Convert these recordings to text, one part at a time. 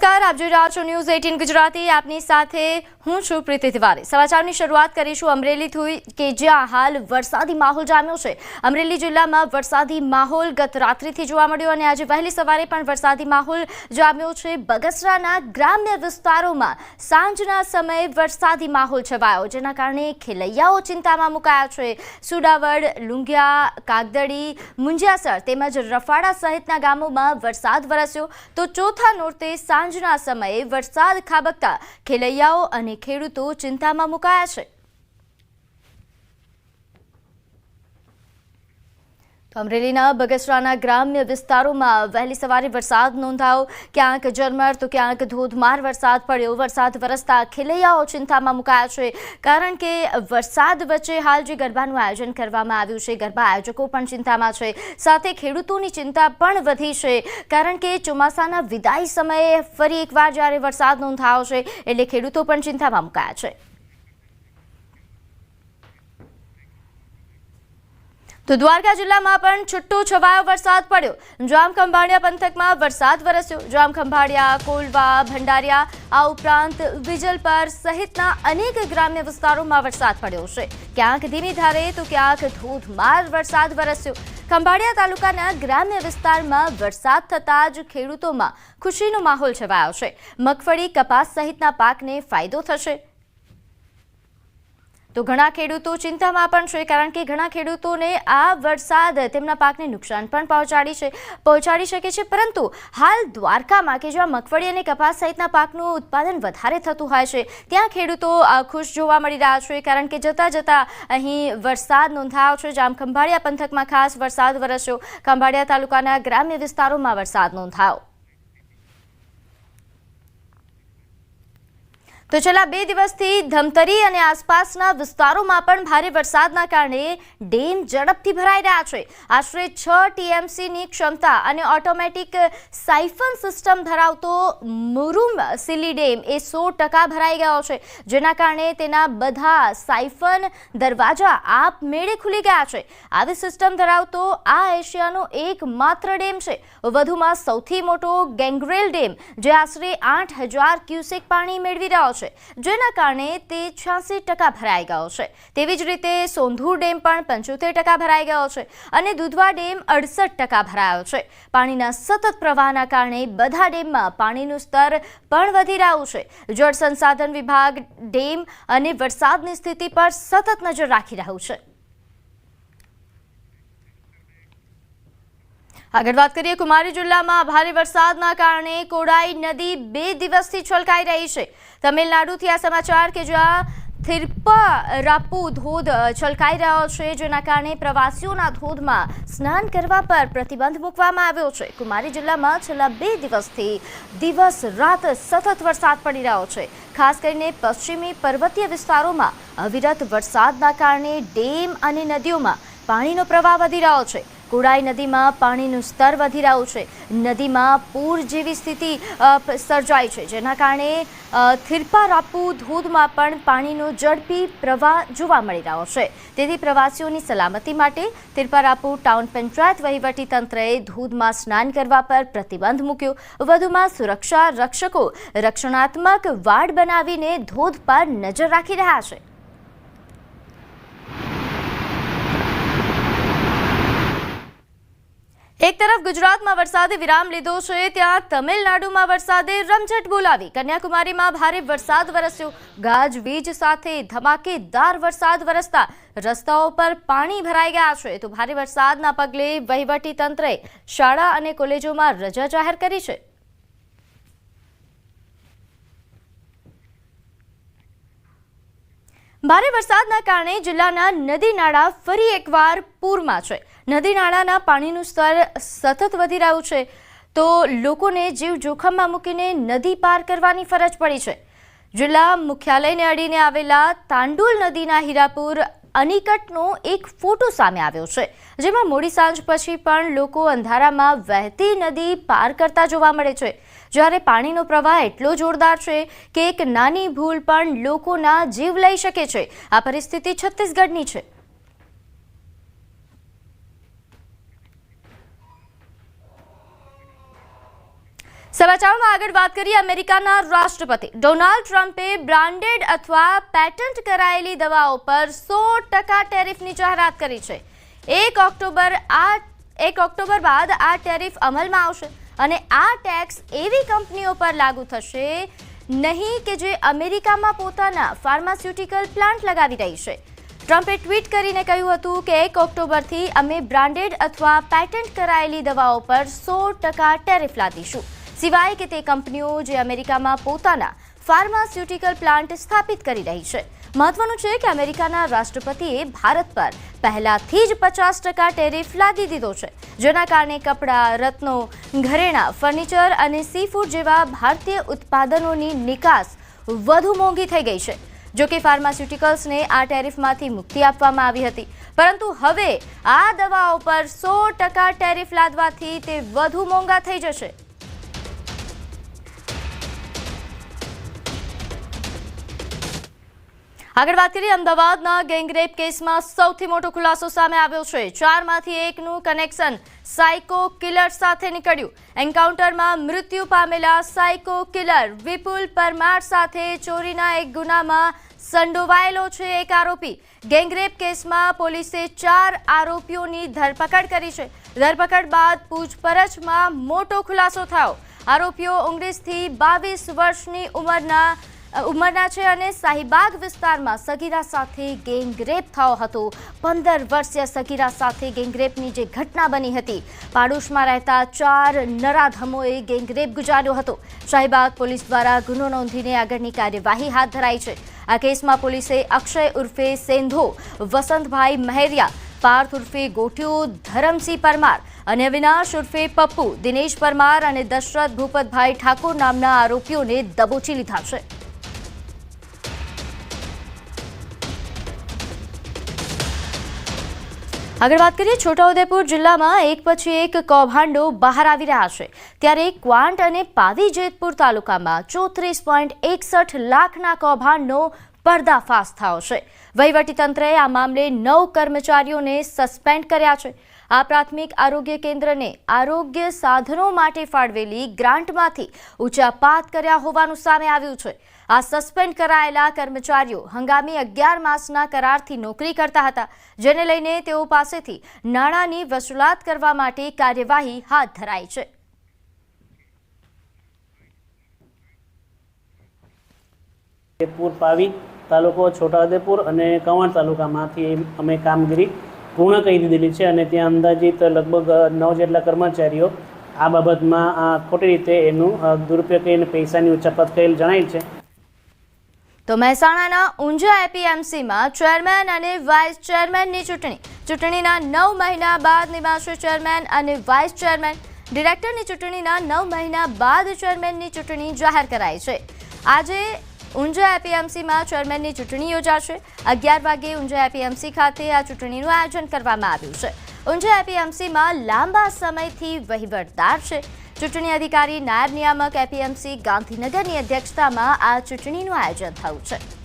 નમસ્કાર, આપ જોઈ રહ્યા છો ન્યૂઝ એટીન ગુજરાતી. આપની સાથે હું છું પ્રીતિ તિવારી. સમાચારની શરૂઆત કરીશું અમરેલીથી કે જ્યાં હાલ વરસાદી માહોલ જામ્યો છે. અમરેલી જિલ્લામાં વરસાદી માહોલ ગત રાત્રિથી જોવા મળ્યો અને આજે વહેલી સવારે પણ વરસાદી માહોલ જામ્યો છે. બગસરાના ગ્રામ્ય વિસ્તારોમાં સાંજના સમયે વરસાદી માહોલ છવાયો, જેના કારણે ખેલૈયાઓ ચિંતામાં મુકાયા છે. સુડાવડ, લુંગિયા, કાગદડી, મુંજિયાસર તેમજ રફાડા સહિતના ગામોમાં વરસાદ વરસ્યો. તો ચોથા નોરતે સાંજના સમયે વરસાદ ખાબકતા ખેલૈયાઓ અને ખેડૂતો ચિંતામાં મુકાયા છે. અમરેલીના બગસરાના ગ્રામ્ય વિસ્તારોમાં વહેલી સવારે વરસાદ નોંધાયો. ક્યાંક ઝરમર, તો ક્યાંક ધોધમાર વરસાદ પડ્યો. વરસાદ વરસતા ખેલૈયાઓ ચિંતામાં મુકાયા છે, કારણ કે વરસાદ વચ્ચે હાલ જે ગરબાનું આયોજન કરવામાં આવ્યું છે, ગરબા આયોજકો પણ ચિંતામાં છે. સાથે ખેડૂતોની ચિંતા પણ વધી છે, કારણ કે ચોમાસાના વિદાય સમયે ફરી એકવાર જ્યારે વરસાદ નોંધાયો છે, એટલે ખેડૂતો પણ ચિંતામાં મુકાયા છે. તો દ્વારકા જિલ્લામાં પણ છુટ્ટો છવાયો વરસાદ પડ્યો. જામ ખંભાળિયા પંથકમાં વરસાદ વરસ્યો. જામ ખંભાળિયા, કોલવા, ભંડારિયા, આ ઉપરાંત વિજલપર સહિતના અનેક ગ્રામ્ય વિસ્તારોમાં વરસાદ પડ્યો છે. ક્યાંક ધીમી ધારે તો ક્યાંક ધોધમાર વરસાદ વરસ્યો. ખંભાળિયા તાલુકાના ગ્રામ્ય વિસ્તારમાં વરસાદ થતાં જ ખેડૂતોમાં ખુશીનો માહોલ છવાયો છે. મગફળી, કપાસ સહિતના પાકને ફાયદો થશે. તો ઘણા ખેડૂતો ચિંતામાં પણ છે, કારણ કે ઘણા ખેડૂતોને આ વરસાદ તેમના પાકને નુકસાન પણ પહોંચાડી છે, પહોંચાડી શકે છે. પરંતુ હાલ દ્વારકામાં કે જ્યાં મગફળી અને કપાસ સહિતના પાકનું ઉત્પાદન વધારે થતું હોય છે, ત્યાં ખેડૂતો ખુશ જોવા મળી રહ્યા છે, કારણ કે જતાં જતાં અહીં વરસાદ નોંધાયો છે. જામ ખંભાળિયા પંથકમાં ખાસ વરસાદ વરસ્યો. ખંભાળિયા તાલુકાના ગ્રામ્ય વિસ્તારોમાં વરસાદ નોંધાયો. તો છેલ્લા બે દિવસથી ધમતરી અને આસપાસના વિસ્તારોમાં પણ ભારે વરસાદના કારણે ડેમ ઝડપથી ભરાઈ રહ્યા છે. આશરે છ ટીએમસીની ક્ષમતા અને ઓટોમેટિક સાયફન સિસ્ટમ ધરાવતો મુરુમ સિલી ડેમ એ સો ટકા ભરાઈ ગયો છે, જેના કારણે તેના બધા સાયફન દરવાજા આપમેળે ખુલી ગયા છે. આવી સિસ્ટમ ધરાવતો આ એશિયાનો એકમાત્ર ડેમ છે. વધુમાં સૌથી મોટો ગેંગ્રેલ ડેમ, જે આશરે આઠ હજાર ક્યુસેક પાણી મેળવી રહ્યો છે. જેના કારણે તે છ્યાસી ટકા ભરાઈ ગયો છે. તેવી જ રીતે સોંધુર ડેમ પણ પંચોતેર ટકા ભરાઈ ગયો છે અને દુધવા ડેમ અડસઠ ટકા ભરાયો છે. પાણીના સતત પ્રવાહના કારણે બધા ડેમમાં પાણીનું સ્તર પણ વધી રહ્યું છે. જળ સંસાધન વિભાગ ડેમ અને વરસાદની સ્થિતિ પર સતત નજર રાખી રહ્યું છે. આગળ વાત કરીએ, કુમારી જિલ્લામાં ભારે વરસાદના કારણે કોડાઈ નદી બે દિવસથી છલકાઈ રહી છે. તમિલનાડુથી આ સમાચાર કે જ્યાં થિરપા રાપુ ધોધ છલકાઈ રહ્યો છે, જેના કારણે પ્રવાસીઓના ધોધમાં સ્નાન કરવા પર પ્રતિબંધ મૂકવામાં આવ્યો છે. કુમારી જિલ્લામાં છેલ્લા બે દિવસથી દિવસ રાત સતત વરસાદ પડી રહ્યો છે. ખાસ કરીને પશ્ચિમી પર્વતીય વિસ્તારોમાં અવિરત વરસાદના કારણે ડેમ અને નદીઓમાં પાણીનો પ્રવાહ વધી રહ્યો છે. કુડાઈ નદીમાં પાણીનું સ્તર વધી રહ્યું છે. નદીમાં પૂર જેવી સ્થિતિ સર્જાઈ છે. જેના કારણે થિરપા રાપુ ધોધમાં પણ પાણીનો ઝડપી પ્રવાહ જોવા મળી રહ્યો છે. તેથી પ્રવાસીઓની સલામતી માટે થિરપા રાપુ ટાઉન પંચાયત વહીવટી તંત્રએ ધોધમાં સ્નાન કરવા પર પ્રતિબંધ મૂક્યો. વધુમાં સુરક્ષા રક્ષકો રક્ષણાત્મક વાડ બનાવીને ધોધ પર નજર રાખી રહ્યા છે. એક તરફ ગુજરાતમાં વરસાદે વિરામ લીધો છે, ત્યાં તમિલનાડુમાં વરસાદે રમઝટ બોલાવી. કન્યાકુમારીમાં ભારે વરસાદ વરસ્યો. ગાજવીજ સાથે ધમાકેદાર વરસાદ વરસતા રસ્તાઓ પર પાણી ભરાઈ ગયા છે. તો ભારે વરસાદના પગલે વહીવટી તંત્રએ શાળા અને કોલેજોમાં રજા જાહેર કરી છે. ભારે વરસાદના કારણે જિલ્લાના નદી નાળા ફરી એકવાર પૂરમાં છે. નદી નાળાના પાણીનું સ્તર સતત વધી રહ્યું છે, તો લોકોને જીવ જોખમમાં મૂકીને નદી પાર કરવાની ફરજ પડી છે. જિલ્લા મુખ્યાલયને અડીને આવેલા તાંડુલ નદીના હીરાપુર અનિકટનો એક ફોટો સામે આવ્યો છે, જેમાં મોડી સાંજ પછી પણ લોકો અંધારામાં વહેતી નદી પાર કરતા જોવા મળે છે. જ્યારે પાણીનો પ્રવાહ એટલો જોરદાર છે કે એક નાની ભૂલ પણ લોકોના જીવ લઈ શકે છે. આ પરિસ્થિતિ છત્તીસગઢની છે. સમાચારમાં આગળ વાત કરીએ અમેરિકાના રાષ્ટ્રપતિ. ડોનાલ્ડ ટ્રમ્પે બ્રાન્ડેડ અથવા પેટન્ટ કરાયેલી દવાઓ પર સો ટકા ટેરિફની જાહેરાત કરી છે. એક ઓક્ટોબર આ એક ઓક્ટોબર બાદ આ ટેરિફ અમલમાં આવશે અને આ ટેક્સ એવી કંપનીઓ પર લાગુ થશે નહીં કે જે અમેરિકામાં પોતાના ફાર્માસ્યુટિકલ પ્લાન્ટ લગાવી રહી છે. ટ્રમ્પે ટ્વીટ કરીને કહ્યું હતું કે એક ઓક્ટોબરથી અમે બ્રાન્ડેડ અથવા પેટન્ટ કરાયેલી દવાઓ પર સો ટકા ટેરિફ લાદીશું. સિવાય કે તે કંપનીઓ જે અમેરિકામાં પોતાના ફાર્માસ્યુટિકલ પ્લાન્ટ સ્થાપિત કરી રહી છે. મહત્વનું છે કે અમેરિકાના રાષ્ટ્રપતિએ ભારત પર પહેલાથી જ પચાસ ટકા ટેરિફ લાદી દીધો છે, જેના કારણે કપડાં, રત્નો, ઘરેણાં, ફર્નિચર અને સી ફૂડ જેવા ભારતીય ઉત્પાદનોની નિકાસ વધુ મોંઘી થઈ ગઈ છે. જો કે ફાર્માસ્યુટિકલ્સને આ ટેરિફમાંથી મુક્તિ આપવામાં આવી હતી, પરંતુ હવે આ દવાઓ પર સો ટકા ટેરિફ લાદવાથી તે વધુ મોંઘા થઈ જશે. આગળ વાત કરીએ, અમદાવાદના ગેંગરેપ કેસમાં સૌથી મોટો ખુલાસો સામે આવ્યો છે. ચારમાંથી એકનું કનેક્શન સાયકો કિલર સાથે નીકળ્યું. એન્કાઉન્ટરમાં મૃત્યુ પામેલા સાયકો કિલર વિપુલ પરમાર સાથે ચોરીના એક ગુનામાં સંડોવાયેલો છે એક આરોપી. ગેંગરેપ કેસમાં પોલીસે ચાર આરોપીઓની ધરપકડ કરી છે. ધરપકડ બાદ પૂછપરછમાં મોટો ખુલાસો થયો. આરોપીઓ ઓગણીસથી બાવીસ વર્ષની ઉંમરના ઉંમરના છે અને શાહીબાગ વિસ્તારમાં સગીરા સાથે ગેંગરેપ થયો હતો. પંદર વર્ષીય સગીરા સાથે ગેંગરેપની જે ઘટના બની હતી, પાડોશમાં રહેતા ચાર નરાધમોએ ગેંગરેપ ગુજાર્યો હતો. શાહીબાગ પોલીસ દ્વારા ગુનો નોંધીને આગળની કાર્યવાહી હાથ ધરાઈ છે. આ કેસમાં પોલીસે અક્ષય ઉર્ફે સેંધો, વસંતભાઈ મહેરિયા, પાર્થ ઉર્ફે ગોઠિયો, ધરમસિંહ પરમાર અને અવિનાશ ઉર્ફે પપ્પુ, દિનેશ પરમાર અને દશરથ ભૂપતભાઈ ઠાકોર નામના આરોપીઓને દબોચી લીધા છે. આગળ વાત કરીએ, છોટાઉદેપુર જિલ્લામાં એક પછી એક કૌભાંડો બહાર આવી રહ્યા છે. ત્યારે ક્વાંટ અને પાવી જેતપુર તાલુકામાં ચોત્રીસ પોઈન્ટ એકસઠ લાખના કૌભાંડનો પર્દાફાશ થયો છે. વહીવટીતંત્રએ આ મામલે નવ કર્મચારીઓને સસ્પેન્ડ કર્યા છે. આ પ્રાથમિક આરોગ્ય કેન્દ્રને આરોગ્ય સાધનો માટે ફાળવેલી ગ્રાન્ટમાંથી ઉચાપાત કર્યા હોવાનું સામે આવ્યું છે. આ સસ્પેન્ડ કરાયેલા કર્મચારીઓ હંગામી અગિયાર માસના કરારથી નોકરી કરતા હતા, જેને લઈને તેઓ પાસેથી નાણાંની વસૂલાત કરવા માટે કાર્યવાહી હાથ ધરાઈ છે. પૂર પાવી તાલુકો છોટાઉદેપુર અને કવાણ તાલુકામાંથી અમે કામગીરી પૂર્ણ કરી દીધેલી છે અને ત્યાં અંદાજિત લગભગ નવ જેટલા કર્મચારીઓ આ બાબતમાં આ ખોટી રીતે એનું દુરુપયોગ કરીને પૈસાની ઉચાપત કરેલ જણાય છે. તો મહેસાણાના ઊંઝા એપીએમસીમાં ચેરમેન અને વાઇસ ચેરમેનની ચૂંટણી. ચૂંટણીના નવ મહિના બાદ નિવાસી ચેરમેન અને વાઇસ ચેરમેન. ડિરેક્ટરની ચૂંટણીના નવ મહિના બાદ ચેરમેનની ચૂંટણી જાહેર કરાઈ છે. આજે ઊંઝા એપીએમસીમાં ચેરમેનની ચૂંટણી યોજાશે. અગિયાર વાગે ઊંઝા એપીએમસી ખાતે આ ચૂંટણીનું આયોજન કરવામાં આવ્યું છે. ઊંઝા એપીએમસીમાં લાંબા સમયથી વહીવટદાર છે. ચૂંટણી અધિકારી નાયબ નિયામક એપીએમસી ગાંધીનગરની અધ્યક્ષતામાં આ ચૂંટણીનું આયોજન થયું છે.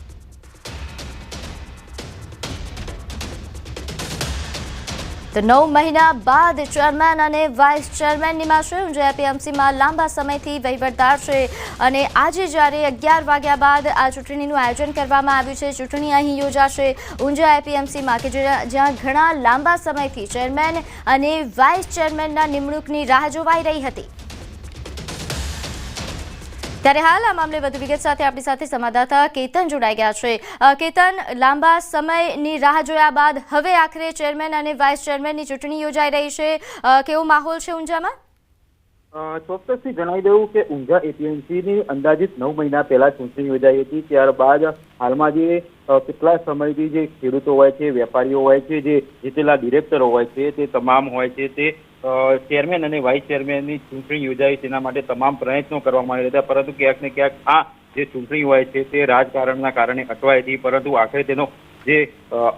તો નવ મહિના બાદ ચેરમેન અને વાઇસ ચેરમેનની નિમાશે ઊંઝા એપીએમસીમાં લાંબા સમયથી વહીવટદાર છે. અને આજે જ્યારે અગિયાર વાગ્યા બાદ આ ચૂંટણીનું આયોજન કરવામાં આવ્યું છે, ચૂંટણી અહીં યોજાશે. ઊંઝા એપીએમસીમાં કે જ્યાં ઘણા લાંબા સમયથી ચેરમેન અને વાઇસ ચેરમેનના નિમણૂકની રાહ જોવાઈ રહી હતી. ત્યારે હાલ આ મામલે વધુ વિગત સાથે આપણી સાથે સંવાદદાતા કેતન જોડાઈ ગયા છે. કેતન, લાંબા સમયની રાહ જોયા બાદ હવે આખરે ચેરમેન અને વાઇસ ચેરમેનની ચૂંટણી યોજાઈ રહી છે. કેવો માહોલ છે ઊંઝામાં? ચોક્કસથી જણાવી દઉં કે ઊંઝા એપીએમસીની અંદાજિત નવ મહિના પહેલા ચૂંટણી યોજાઈ હતી. ત્યારબાદ હાલમાં જે કેટલા સમયથી જે ખેડૂતો હોય છે, વેપારીઓ હોય છે, જે જીતેલા ડિરેક્ટરો હોય છે, તે તમામ હોય છે, તે ચેરમેન અને વાઇસ ચેરમેનની ચૂંટણી યોજાઈ તેના માટે તમામ પ્રયત્નો કરવામાં આવ્યા હતા. પરંતુ ક્યાંક ને ક્યાંક આ જે ચૂંટણી હોય છે, તે રાજકારણના કારણે અટવાઈ હતી. પરંતુ આખરે તેનો જે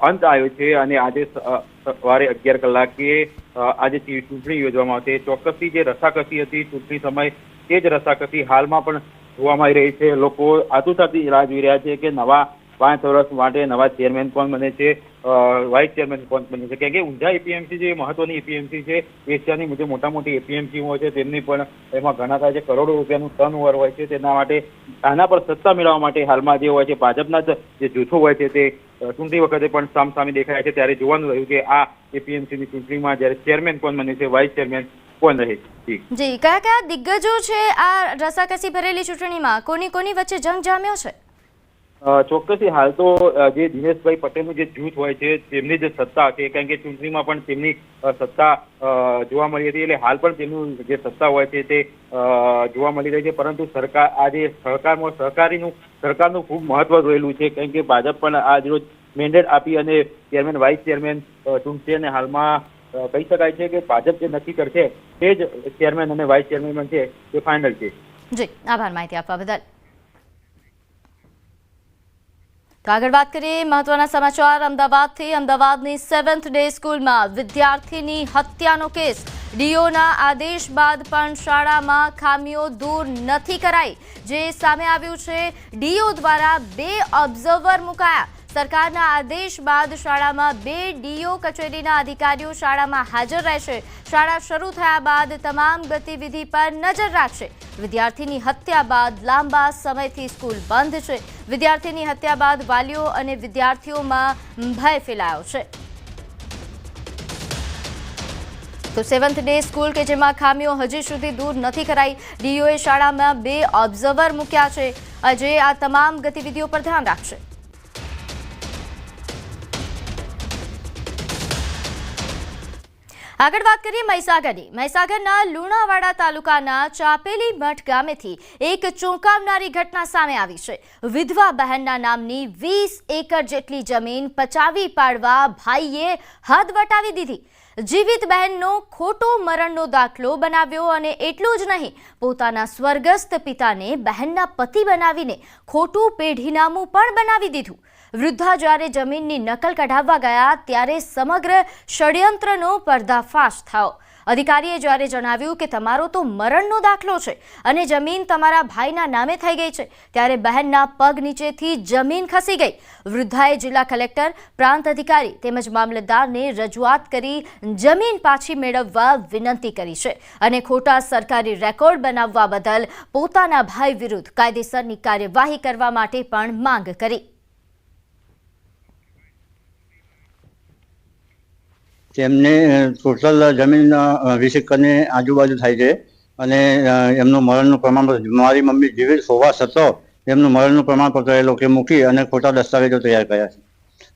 અંત આવ્યો છે અને આજે સવારે અગિયાર કલાકે આજે ચૂંટણી યોજવામાં આવશે. ચોક્કસથી જે રસાકસી હતી, ચૂંટણી સમય તે જ રસાકસી હાલમાં પણ જોવામાં આવી રહી છે. લોકો આતુરતાથી રાહ જોઈ રહ્યા છે કે નવા પાંચ વર્ષ માટે નવા ચેરમેન કોણ બને છે? વાઇસ ચેરમેન કોણ બની છે? કેમ કે ઊંઝા એપીએમસી જે મહત્વની એપીએમસી છે એશિયાની જે મોટા મોટી એપીએમસીઓ છે, તેમની પણ એમાં થાય છે, કરોડો રૂપિયાનું ટર્ન ઓવર હોય છે, તેના માટે આના પર સત્તા મેળવવા માટે હાલમાં જે હોય છે, ભાજપના જ જે જૂથો હોય છે, તે ચૂંટણી વખતે પણ સામસામે દેખાય છે, ત્યારે જોવાનું રહ્યું કે આ એપીએમસીની ચૂંટણીમાં જ્યારે ચેરમેન કોણ બને છે વાઇસ ચેરમેન કોણ રહે છે? જી જી, કયા કયા દિગ્ગજો છે આ રસાકસી ભરેલી ચૂંટણીમાં? કોની કોની વચ્ચે જંગ જામ્યો છે? ચોક્કસથી હાલ તો જે દિનેશભાઈ પટેલનું જે જૂથ હોય છે તેમની જે સત્તા છે, કારણ કે ચૂંટણીમાં પણ તેમની સત્તા જોવા મળી હતી, એટલે હાલ પણ તેમનું જે સત્તા હોય છે તે જોવા મળી રહી છે, પરંતુ સરકાર આ જે સહકારમાં સહકારીનું, સરકારનું ખૂબ મહત્વ રહેલું છે, કારણ કે ભાજપ પણ આજ રોજ મેન્ડેટ આપી અને ચેરમેન વાઇસ ચેરમેન ચૂંટશે અને હાલમાં કહી શકાય છે કે ભાજપ જે નક્કી કરશે, તે જ ચેરમેન અને વાઇસ ચેરમેન બનશે તે ફાઇનલ છે. જી, આભાર માહિતી આપવા બદલ. તો આગળ વાત કરીએ મહત્વના સમાચાર. અમદાવાદથી અમદાવાદની સેવન્થ ડે સ્કૂલમાં વિદ્યાર્થીની હત્યાનો કેસ. ડીઓના આદેશ બાદ પણ શાળામાં ખામીઓ દૂર નથી કરાઈ. જે સામે આવ્યું છે, ડીઓ દ્વારા બે ઓબ્ઝર્વર મુકાયા. સરકારના આદેશ બાદ શાળામાં બે ડીઓ કચેરીના અધિકારીઓ શાળામાં હાજર રહેશે. શાળા શરૂ થયા બાદ તમામ ગતિવિધિ પર નજર રાખશે. વિદ્યાર્થીની હત્યા બાદ લાંબા સમયથી સ્કૂલ બંધ છે. વિદ્યાર્થીની હત્યા બાદ વાલીઓ અને વિદ્યાર્થીઓમાં ભય ફેલાયો છે. તો સેવન્થ ડે સ્કૂલ કે જેમાં ખામીઓ હજી સુધી દૂર નથી કરાઈ, ડીઓએ શાળામાં બે ઓબ્ઝર્વર મૂક્યા છે. જે આ તમામ ગતિવિધિઓ પર ધ્યાન રાખશે. આગળ વાત કરીએ મહીસાગરની. મહીસાગરના લુણાવાડા તાલુકાના ચાપેલી મઠ ગામેથી એક ચોંકાવનારી ઘટના સામે આવી છે. વિધવા બહેનના નામની વીસ એકર જેટલી જમીન પચાવી પાડવા ભાઈએ હદ વટાવી દીધી. જીવિત બહેનનો ખોટો મરણનો દાખલો બનાવ્યો અને એટલું જ નહીં, પોતાના સ્વર્ગસ્થ પિતાને બહેનના પતિ બનાવીને ખોટું પેઢીનામું પણ બનાવી દીધું. વૃદ્ધા જ્યારે જમીનની નકલ કઢાવવા ગયા ત્યારે સમગ્ર ષડયંત્રનો પર્દાફાશ થયો. અધિકારીએ જ્યારે જણાવ્યું કે તમારો તો મરણનો દાખલો છે અને જમીન તમારા ભાઈના નામે થઈ ગઈ છે, ત્યારે બહેનના પગ નીચેથી જમીન ખસી ગઈ. વૃદ્ધાએ જિલ્લા કલેક્ટર, પ્રાંત અધિકારી તેમજ મામલતદારને રજૂઆત કરી જમીન પાછી મેળવવા વિનંતી કરી છે અને ખોટા સરકારી રેકોર્ડ બનાવવા બદલ પોતાના ભાઈ વિરુદ્ધ કાયદેસરની કાર્યવાહી કરવા માટે પણ માંગ કરી. તેમને ટોટલ જમીન વીસ એકરની આજુબાજુ થાય છે. અને એમનું મરણનું પ્રમાણપત્ર મારી મમ્મી જીવિત હોવા છતાં એમનું મરણનું પ્રમાણપત્ર એ લોકો મૂકી અને ખોટા દસ્તાવેજો તૈયાર કર્યા છે.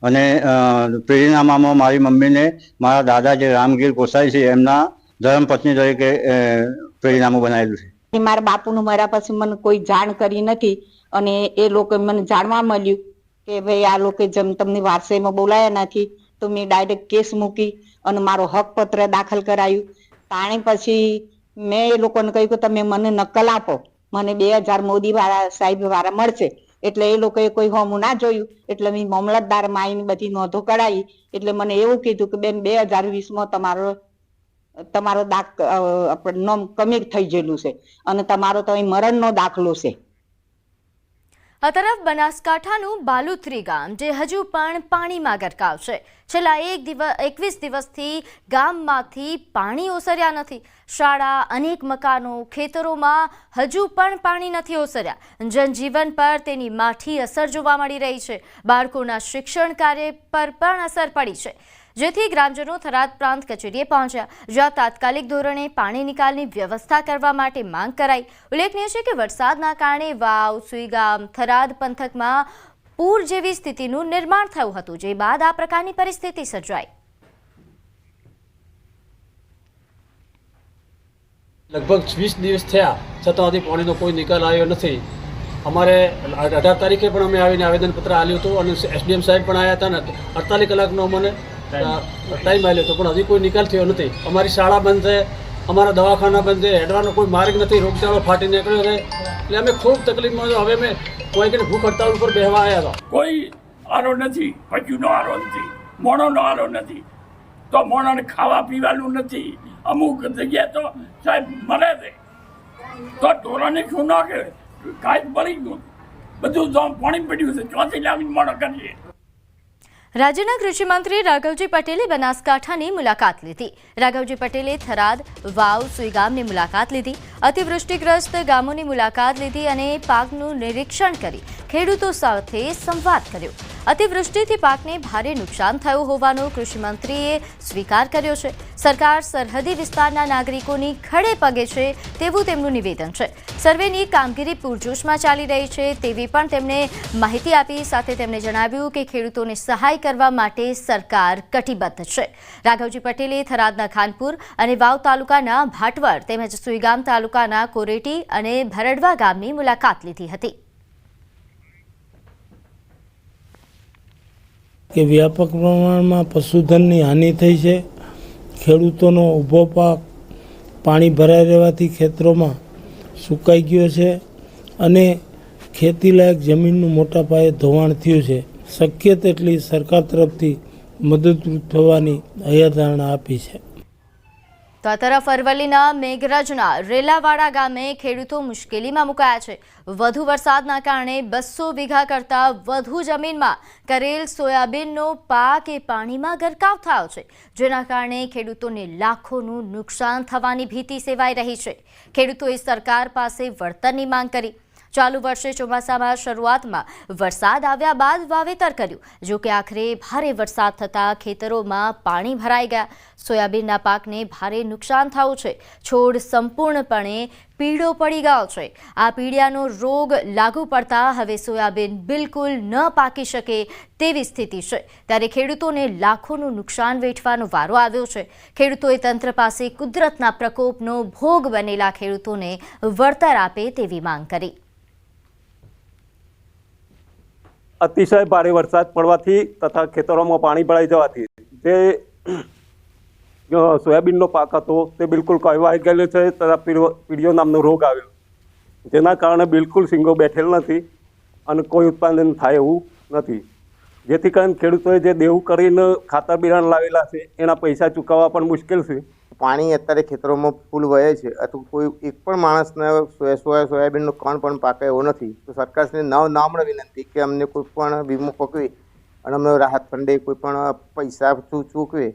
અને અ, મારી મમ્મીને મારા દાદા જે રામગીર ગોસાઈ છે એમના ધર્મપત્ની તરીકે અ, બનાવેલું છે. મારા બાપુનું મર્યા પછી મને કોઈ જાણ કરી નથી અને એ લોકો મને જાણવા મળ્યું કે ભાઈ આ લોકો જેમ તમને વારસાઈમાં બોલાયા નથી તો મેં ડાયરેક્ટ કેસ મૂકી અને મારો હક પત્ર દાખલ કરાયું. તાણે પછી મેં એ લોકોને કહ્યું કે તમે મને નકલ આપો. મને બે હજાર મોદી વાળા સાહેબ વાળા મળશે. એટલે એ લોકોએ કોઈ હોમું ના જોયું. એટલે મેં મામલતદાર માઈને બધી નોંધો કરાવી એટલે મને એવું કીધું કે બેન, બે હજાર વીસમાં તમારો તમારો દાખ આપણે, નોમ કમી થઈ ગયેલું છે. અને તમારો તો અહીં મરણનો દાખલો છે. આ તરફ બનાસકાંઠાનું બાલુત્રી ગામ, જે હજુ પણ પાણીમાં ગરકાવ છે. છેલ્લા એક દિવસ, એકવીસ દિવસથી ગામમાંથી પાણી ઓસર્યા નથી. શાળા, અનેક મકાનો, ખેતરોમાં હજુ પણ પાણી નથી ઓસર્યા. જનજીવન પર તેની માઠી અસર જોવા મળી રહી છે. બાળકોના શિક્ષણ કાર્ય પર પણ અસર પડી છે. જેથી ગ્રામજનો થરાદ પ્રાંત કચેરીએ પહોંચ્યા. જ્યાં તાત્કાલિક ધોરણે પાણી નિકાલની વ્યવસ્થા કરવા માટે માંગ કરાઈ. ઉલ્લેખનીય છે કે વરસાદના કારણે વાવ, સુઈગામ, થરાદ પંથકમાં પૂર જેવી સ્થિતિનું નિર્માણ થયું હતું, જે બાદ આ પ્રકારની પરિસ્થિતિ સર્જાઈ. લગભગ વીસ દિવસ થયા છતાં હજી પાણીનો કોઈ નિકાલ આવ્યો નથી. અમારે અઢાર તારીખે પણ અમે આવીને આવેદનપત્ર આપ્યું હતું અને એસડીએમ સાહેબ પણ આવ્યા હતા ને અડતાલીસ કલાકનો મને ટાઈમ આવ્યો હતો પણ હજી કોઈ નિકાલ થયો નથી. અમારી શાળા બંધ છે અમારા દવાખાના બંધ છે હેડવાનો કોઈ માર્ગ નથી રોગચાળો ફાટી નીકળ્યો છે. એટલે અમે ખૂબ તકલીફમાં છો. હવે અમે કોઈ કે ભૂખ હડતાલ ઉપર બેહવા આવ્યા હતા કોઈ આરો નથી પશુનો આરો નથી મોણોનો આરો નથી. તો મોણોને ખાવા પીવાનું નથી. અમુક જગ્યાએ તો સાહેબ મરે છે. તો ઢોરાને શું ના કે કાંઈ મળી ગયું બધું પાણી પડ્યું છે ચોથી લાવીને મોણો કરીએ. રાજ્યના કૃષિમંત્રી રાઘવજી પટેલે બનાસકાંઠાની મુલાકાત લીધી. રાઘવજી પટેલે થરાદ, વાવ, સુઈગામની મુલાકાત લીધી, અતિવૃષ્ટિગ્રસ્ત ગામોની મુલાકાત લીધી અને પાકનું નિરીક્ષણ કરી ખેડૂતો સાથે સંવાદ કર્યો. અતિવૃષ્ટિથી પાકને ભારે નુકસાન થયું હોવાનો કૃષિમંત્રીએ સ્વીકાર કર્યો છે. સરકાર સરહદી વિસ્તારના નાગરિકોની ખડે પગે છે તેવું તેમનું નિવેદન છે. સર્વેની કામગીરી પૂરજોશમાં ચાલી રહી છે તેવી પણ તેમણે માહિતી આપી. સાથે તેમણે જણાવ્યું કે ખેડૂતોને સહાય કરવા માટે સરકાર કટિબદ્ધ છે. રાઘવજી પટેલે થરાદના ખાનપુર અને વાવ તાલુકાના ભાટવડ તેમજ સુઈગામ તાલુકાના કોરેટી અને ભરડવા ગામની મુલાકાત લીધી હતી. કે વ્યાપક પ્રમાણમાં પશુધનની હાનિ થઈ છે. ખેડૂતોનો ઊભો પાક પાણી ભરાઈ રહેવાથી ખેતરોમાં સુકાઈ ગયો છે અને ખેતીલાયક જમીનનું મોટા પાયે ધોવાણ થયું છે. શક્ય તેટલી સરકાર તરફથી મદદરૂપ થવાની હૈયાધારણા આપી છે. તો આ તરફ અરવલ્લીના મેઘરજના રેલાવાડા ગામે ખેડૂતો મુશ્કેલીમાં મુકાયા છે. વધુ વરસાદના કારણે બસો વીઘા કરતાં વધુ જમીનમાં કરેલ સોયાબીનનો પાક એ પાણીમાં ગરકાવ થયો છે, જેના કારણે ખેડૂતોને લાખોનું નુકસાન થવાની ભીતિ સેવાઈ રહી છે. ખેડૂતોએ સરકાર પાસે વળતરની માંગ કરી. ચાલુ વર્ષે ચોમાસામાં શરૂઆતમાં વરસાદ આવ્યા બાદ વાવેતર કર્યું. જો કે આખરે ભારે વરસાદ થતાં ખેતરોમાં પાણી ભરાઈ ગયા. સોયાબીનના પાકને ભારે નુકસાન થયું છે. છોડ સંપૂર્ણપણે પીળો પડી ગયો છે. આ પીડિયાનો રોગ લાગુ પડતા હવે સોયાબીન બિલકુલ ન પાકી શકે તેવી સ્થિતિ છે. ત્યારે ખેડૂતોને લાખોનું નુકસાન વેઠવાનો વારો આવ્યો છે. ખેડૂતોએ તંત્ર પાસે કુદરતના પ્રકોપનો ભોગ બનેલા ખેડૂતોને વળતર આપે તેવી માંગ કરી. અતિશય ભારે વરસાદ પડવાથી તથા ખેતરોમાં પાણી ભરાઈ જવાથી જે સોયાબીનનો પાક હતો તે બિલકુલ કહેવાઈ ગયેલો છે તથા પીડિયો નામનો રોગ આવ્યો. જેના કારણે બિલકુલ સિંગો બેઠેલ નથી અને કોઈ ઉત્પાદન થાય એવું નથી. જેથી કરીને ખેડૂતોએ જે દેવું કરીને ખાતર બિયારણ લાવેલા છે એના પૈસા ચૂકવવા પણ મુશ્કેલ છે. પાણી અત્યારે ખેતરોમાં ફૂલ વહે છે. અથવા કોઈ એક પણ માણસને સોયા સોયા સોયાબીનનું કણ પણ પાકે એવો નથી. તો સરકારશ્રીને નવ નામણ વિનંતી કે અમને કોઈ પણ વીમો પકવે અને અમને રાહત ફંડે કોઈ પણ પૈસા ચૂકવે.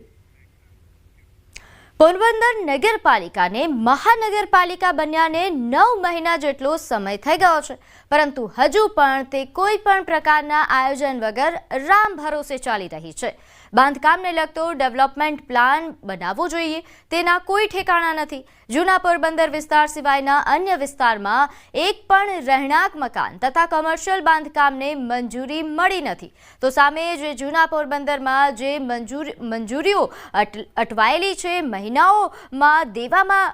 પોરબંદર નગરપાલિકાને મહાનગરપાલિકા બન્યાને નવ મહિના જેટલો સમય થઈ ગયો છે. પરંતુ હજુ પણ તે કોઈ પણ પ્રકારના આયોજન વગર રામ ભરોસે ચાલી રહી છે. બાંધકામને લગતો ડેવલપમેન્ટ પ્લાન બનાવવો જોઈએ. તેના કોઈ ઠેકાણા નથી. જૂના પોરબંદર વિસ્તાર સિવાયના અન્ય વિસ્તારમાં એક પણ રહેણાંક મકાન તથા કમર્શિયલ બાંધકામને મંજૂરી મળી નથી. તો સામે જે જૂના પોરબંદરમાં જે મંજૂર, મંજૂરીઓ અટવાયેલી છે, મહિનાઓમાં દેવામાં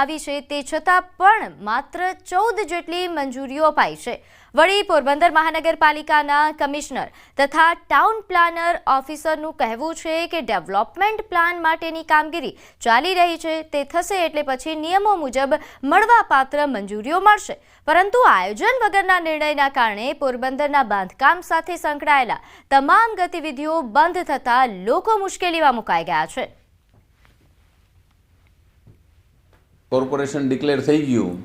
આવી છે, તે છતાં પણ માત્ર ચૌદ જેટલી મંજૂરીઓ અપાઈ છે. વળી પોરબંદર મહાનગરપાલિકાના કમિશનર તથા ટાઉન પ્લાનર ઓફિસરનું કહેવું છે કે ડેવલપમેન્ટ પ્લાન માટેની કામગીરી ચાલી રહી છે, તે થશે એટલે પછી નિયમો મુજબ મળવાપાત્ર મંજૂરીઓ મળશે. પરંતુ આયોજન વગરના નિર્ણયના કારણે પોરબંદરના બાંધકામ સાથે સંકળાયેલા તમામ ગતિવિધિઓ બંધ થતાં લોકો મુશ્કેલીમાં મુકાઈ ગયા છે. કોર્પોરેશન ડિક્લેર થઈ ગયું.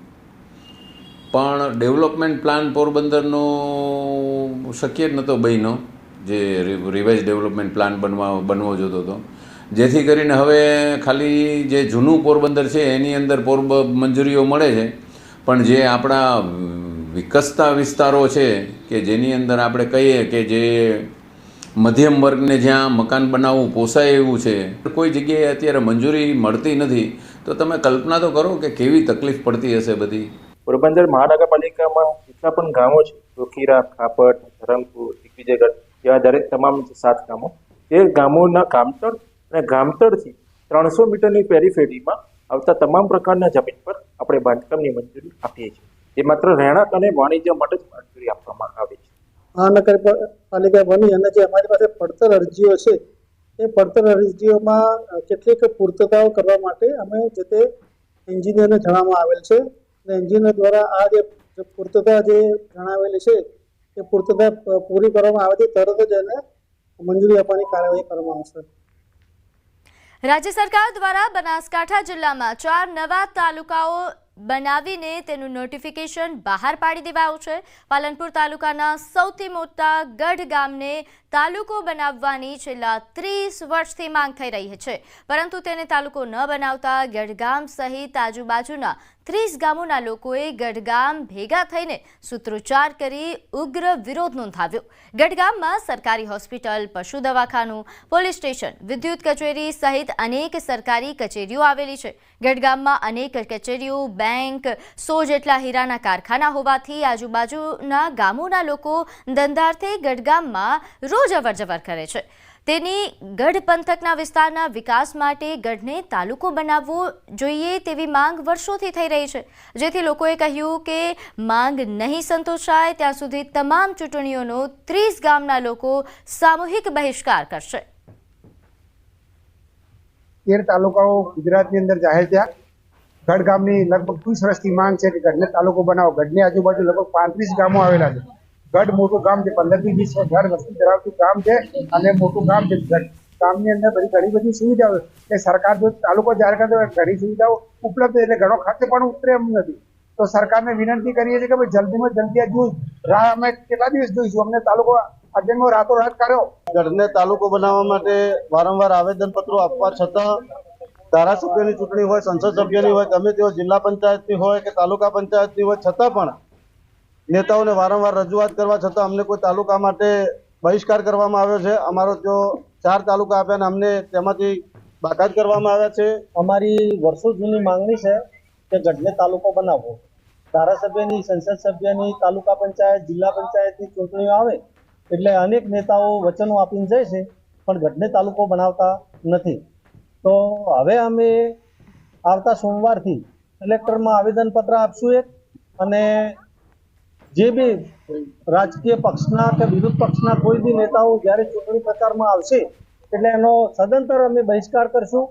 પણ ડેવલપમેન્ટ પ્લાન પોરબંદરનો શક્ય જ નહોતો બન્યો, જે રિવાઇઝ ડેવલપમેન્ટ પ્લાન બનવા, બનવો જોતો હતો. જેથી કરીને હવે ખાલી જે જૂનું પોરબંદર છે, એની અંદર પોરબ, મંજૂરીઓ મળે છે. પણ જે આપણા વિકસતા વિસ્તારો છે, કે જેની અંદર આપણે કહીએ કે જે મધ્યમ વર્ગને જ્યાં મકાન બનાવવું પોસાય એવું છે, કોઈ જગ્યાએ અત્યારે મંજૂરી મળતી નથી, તો તમે કલ્પના તો કરો કે કેવી તકલીફ પડતી હશે બધી. પોરબંદર મહાનગરપાલિકામાં જેટલા પણ ગામો છે, રોકીરા, ખાપટ, ધરમપુર દિગ્વિજયગઢ જેવા દરેક તમામ સાત ગામો, તે ગામોના ગામતળ અને ગામતળથી ત્રણસો મીટરની પેરીફેરીમાં આવતા તમામ પ્રકારના જમીન પર આપણે બાંધકામની મંજૂરી આપીએ છીએ. જે માત્ર રહેણાંક અને વાણિજ્ય માટે જ મંજૂરી આપવામાં આવે છે. મહાનગરપાલિકા બની અને જે અમારી પાસે પડતર અરજીઓ છે, એ પડતર અરજીઓમાં કેટલીક પૂર્તતાઓ કરવા માટે અમે જે તે એન્જિનિયરને જણાવવામાં આવેલ છે. એન્જિનિયર દ્વારા આ જે પૂર્તતા જે જણાવેલી છે, એ પૂર્તતા પૂરી કરવામાં આવતી તરત જ એને મંજૂરી આપવાની કાર્યવાહી કરવામાં આવશે. રાજ્ય સરકાર દ્વારા બનાસકાંઠા જિલ્લામાં ચાર નવા તાલુકાઓ બનાવીને તેનું નોટિફિકેશન બહાર પાડી દેવાયું છે. પાલનપુર તાલુકાના સૌથી મોટા ગઢ ગામને તાલુકો બનાવવાની છેલ્લા ત્રીસ વર્ષથી માંગ થઈ રહી છે. પરંતુ તેને તાલુકો ન બનાવતા ગઢગામ સહિત આજુબાજુના ત્રીસ ગામોના લોકોએ ગઢગામ ભેગા થઈને સૂત્રોચ્ચાર કરી ઉગ્ર વિરોધ નોંધાવ્યો. ગઢગામમાં સરકારી હોસ્પિટલ, પશુ દવાખાનું, પોલીસ સ્ટેશન, વિદ્યુત કચેરી સહિત અનેક સરકારી કચેરીઓ આવેલી છે. ગઢગામમાં અનેક કચેરીઓ, બેંક, સો જેટલા હીરાના કારખાના હોવાથી આજુબાજુના ગામોના લોકો ધંધાર્થે ગઢગામમાં રોજ અવરજવર કરે છે. તેની ગઢ પંથકના વિસ્તારના વિકાસ માટે ગઢને તાલુકો બનાવવો જોઈએ તેવી માંગ વર્ષોથી થઈ રહી છે. જેથી લોકોએ કહ્યું કે માંગ નહીં સંતોષાય, ત્યાં સુધી તમામ ચૂંટણીઓનો ત્રીસ ગામના લોકો સામૂહિક બહિષ્કાર કરશે. તેર તાલુકાઓ ગુજરાતની અંદર જાહેર થયા. ગઢ ગામની લગભગ ત્રીસ વર્ષથી માંગ છે કે ગઢને તાલુકો બનાવો. ગઢની આજુબાજુ લગભગ પાંત્રીસ ગામો આવેલા છે. ગઢ મોટું ગામ છે પંદરથી વીસ હજાર વસ્તી ધરાવતું ગામ છે અને મોટું ગામ છે. ગઢ ગામની અંદર બધી ઘણી બધી સુવિધાઓ એ સરકાર જો તાલુકો જાહેર કરે ઘણી સુવિધાઓ ઉપલબ્ધ એટલે ઘણો ખાતે પણ ઉતરે એમ નથી. તો સરકારને વિનંતી કરીએ છીએ કે ભાઈ જલ્દીમાં જલ્દી આ જોઈ. રાહ અમે કેટલા દિવસ જોઈશું? અમને તાલુકો અજન્મો રાતોરાત કર્યો. ગઢને તાલુકો બનાવવા માટે વારંવાર આવેદનપત્રો આપવા છતાં ધારાસભ્યની ચૂંટણી હોય, સંસદ સભ્યની હોય, ગમે તેઓ જિલ્લા પંચાયતની હોય કે તાલુકા પંચાયતની હોય, છતાં પણ નેતાઓને વારંવાર રજૂઆત કરવા છતાં અમને કોઈ તાલુકા માટે બહિષ્કાર કરવામાં આવ્યો છે. અમારો જો ચાર તાલુકા આપ્યા અમને તેમાંથી બાકાત કરવામાં આવ્યા છે. અમારી વર્ષો જૂની માંગણી છે કે ગઢને તાલુકો બનાવવો. ધારાસભ્યની, સંસદ સભ્યની, તાલુકા પંચાયત, જિલ્લા પંચાયતની ચૂંટણીઓ આવે એટલે અનેક નેતાઓ વચનો આપીને જાય છે, પણ ગઢને તાલુકો બનાવતા નથી. તો હવે અમે આવતા સોમવારથી કલેક્ટરમાં આવેદનપત્ર આપશું એક અને જે બી રાજકીય પક્ષના કે વિરોધ પક્ષના કોઈ બી નેતાઓ જ્યારે ચૂંટણી પ્રચારમાં આવશે, એટલે એનો સદંતર અમે બહિષ્કાર કરશું.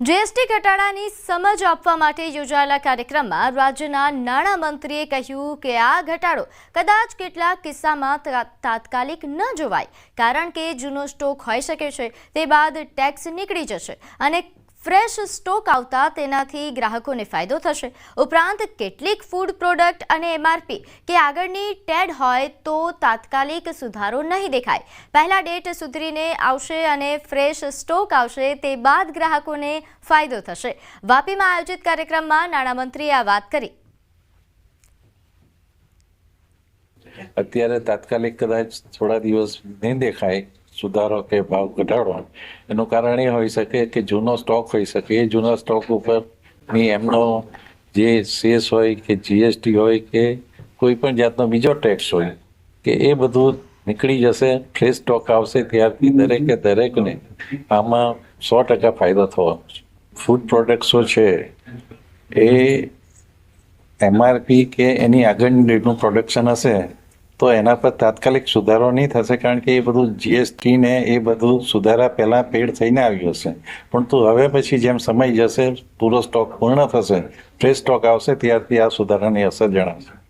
જીએસટી ઘટાડાની સમજ આપવા માટે યોજાયેલા કાર્યક્રમમાં રાજ્યના નાણામંત્રીએ કહ્યું કે આ ઘટાડો કદાચ કેટલાક કિસ્સામાં તાત્કાલિક ન જોવાય, કારણ કે જૂનો સ્ટોક હોઈ શકે છે, તે બાદ ટેક્સ નીકળી જશે અને ફ્રેશ સ્ટોક આવતા તેનાથી ગ્રાહકોને ફાયદો થશે. ઉપરાંત કેટલીક ફૂડ પ્રોડક્ટ અને એમઆરપી કે આગળની ટેડ હોય તો તાત્કાલિક સુધારો નહીં દેખાય. પહેલા ડેટ સુધરીને આવશે અને ફ્રેશ સ્ટોક આવશે તે બાદ ગ્રાહકોને ફાયદો થશે. વાપીમાં આયોજિત કાર્યક્રમમાં નાણામંત્રીએ આ વાત કરી. અત્યારે તાત્કાલિક કદાચ થોડા દિવસ નહીં દેખાય સુધારો કે ભાવ ઘટાડો એનું કારણ એ હોઈ શકે કે જૂનો સ્ટોક હોઈ શકે. એ જૂના સ્ટોક ઉપરની એમનો જે સેસ હોય કે જીએસટી હોય કે કોઈ પણ જાતનો બીજો ટેક્સ હોય કે એ બધું નીકળી જશે ફ્રેશ સ્ટોક આવશે ત્યારથી દરેકે દરેકને. આમાં સો ટકા ફાયદો થવો. ફૂડ પ્રોડક્ટ્સો છે? એ એમઆરપી કે એની આગળની ડેટનું પ્રોડક્શન હશે તો એના પર તાત્કાલિક સુધારો નહીં થશે કારણ કે એ બધું જીએસટી ને એ બધું સુધારા પહેલાં પેડ થઈને આવ્યું હશે. પણ તો હવે પછી જેમ સમય જશે, પૂરો સ્ટોક પૂર્ણ થશે ફ્રેશ સ્ટોક આવશે, ત્યારથી આ સુધારાની અસર જણાશે.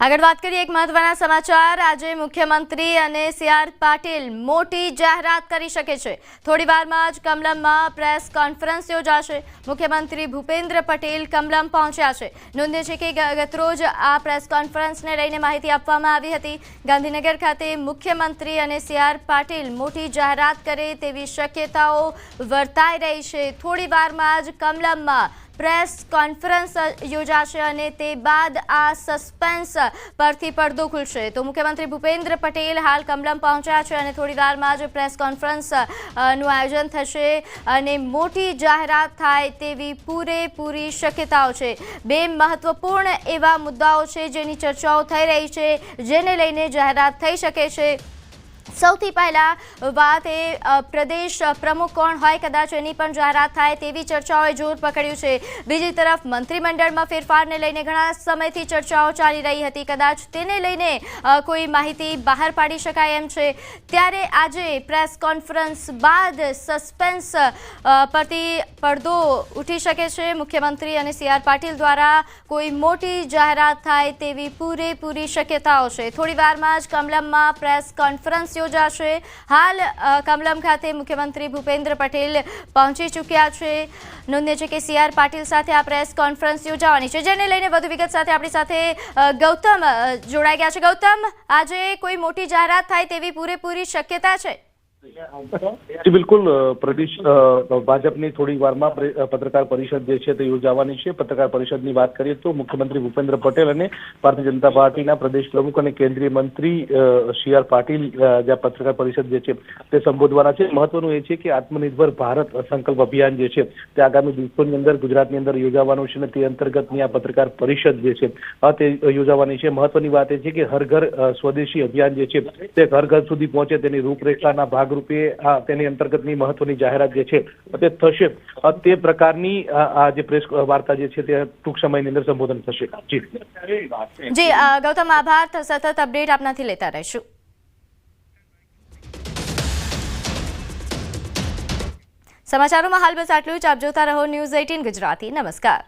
આગળ વાત કરીએ એક મહત્વના સમાચાર. આજે મુખ્યમંત્રી અને સી આર પાટીલ મોટી જાહેરાત કરી શકે છે. થોડી વારમાં જ કમલમમાં પ્રેસ કોન્ફરન્સ યોજાશે. મુખ્યમંત્રી ભૂપેન્દ્ર પટેલ કમલમ પહોંચ્યા છે. નોંધ્ય છે કે ગતરોજ આ પ્રેસ કોન્ફરન્સને લઈને માહિતી આપવામાં આવી હતી. ગાંધીનગર ખાતે મુખ્યમંત્રી અને સી આર પાટીલ મોટી જાહેરાત કરે તેવી શક્યતાઓ વર્તાઈ રહી છે. થોડી વારમાં જ કમલમમાં પ્રેસ કોન્ફરન્સ યોજાશે અને તે બાદ આ સસ્પેન્સ પરથી પડદો ખુલશે. તો મુખ્યમંત્રી ભૂપેન્દ્ર પટેલ હાલ કમલમ પહોંચ્યા છે અને થોડી વારમાં જ પ્રેસ કોન્ફરન્સનું આયોજન થશે અને મોટી જાહેરાત થાય તેવી પૂરેપૂરી શક્યતાઓ છે. બે મહત્વપૂર્ણ એવા મુદ્દાઓ છે જેની ચર્ચાઓ થઈ રહી છે, જેને લઈને જાહેરાત થઈ શકે છે. સૌથી પહેલાં વાત એ પ્રદેશ પ્રમુખ કોણ હોય, કદાચ એની પણ જાહેરાત થાય તેવી ચર્ચાઓએ જોર પકડ્યું છે. બીજી તરફ મંત્રીમંડળમાં ફેરફારને લઈને ઘણા સમયથી ચર્ચાઓ ચાલી રહી હતી. કદાચ તેને લઈને કોઈ માહિતી બહાર પાડી શકાય એમ છે. ત્યારે આજે પ્રેસ કોન્ફરન્સ બાદ સસ્પેન્સ પરથી પડદો ઉઠી શકે છે. મુખ્યમંત્રી અને સી આર પાટીલ દ્વારા કોઈ મોટી જાહેરાત થાય તેવી પૂરેપૂરી શક્યતાઓ છે. થોડી વારમાં જ કમલમમાં પ્રેસ કોન્ફરન્સ યોજાશે હાલ કમલમ ખાતે મુખ્યમંત્રી ભૂપેન્દ્ર પટેલ પહોંચી ચૂક્યા છે. નોંધ્ય છે કે સી આર પાટીલ સાથે આ પ્રેસ કોન્ફરન્સ યોજાવાની છે, જેને લઈને વધુ વિગત સાથે આપણી સાથે ગૌતમ જોડાઈ ગયા છે. ગૌતમ, આજે કોઈ મોટી જાહેરાત થાય તેવી પૂરેપૂરી શક્યતા છે? જી, બિલકુલ પ્રદેશ ભાજપની થોડી વારમાં પત્રકાર પરિષદ જે છે તે યોજાવાની છે. પત્રકાર પરિષદની વાત કરીએ તો મુખ્યમંત્રી ભૂપેન્દ્ર પટેલ અને ભારતીય જનતા પાર્ટીના પ્રદેશ પ્રમુખ અને કેન્દ્રીય મંત્રી સી આર પાટીલ જે પત્રકાર પરિષદ જે છે તે સંબોધવાના છે. મહત્વનું એ છે કે આત્મનિર્ભર ભારત સંકલ્પ અભિયાન જે છે તે આગામી દિવસોની અંદર, ગુજરાતની અંદર યોજાવાનું છે અને તે અંતર્ગતની આ પત્રકાર પરિષદ જે છે તે યોજાવાની છે. મહત્વની વાત એ છે કે હર ઘર સ્વદેશી અભિયાન જે છે તે ઘર ઘર સુધી પહોંચે તેની રૂપરેખાના ભાગરૂપે તેની અંતર્ગતની મહત્વની જાહેરાત જે છે, તે થશે. તે પ્રકારની આ જે પ્રેસ વાર્તા જે છે, તે ટૂંક સમયની અંદર સંબોધન થશે. જી. જી ગૌતમ આભાર. સતત અપડેટ આપનાથી લેતા રહીશું. સમાચારોમાં હાલ બસ આટલું જ. આપ જોતા રહો ન્યૂઝ એઇટીન ગુજરાતી. નમસ્કાર.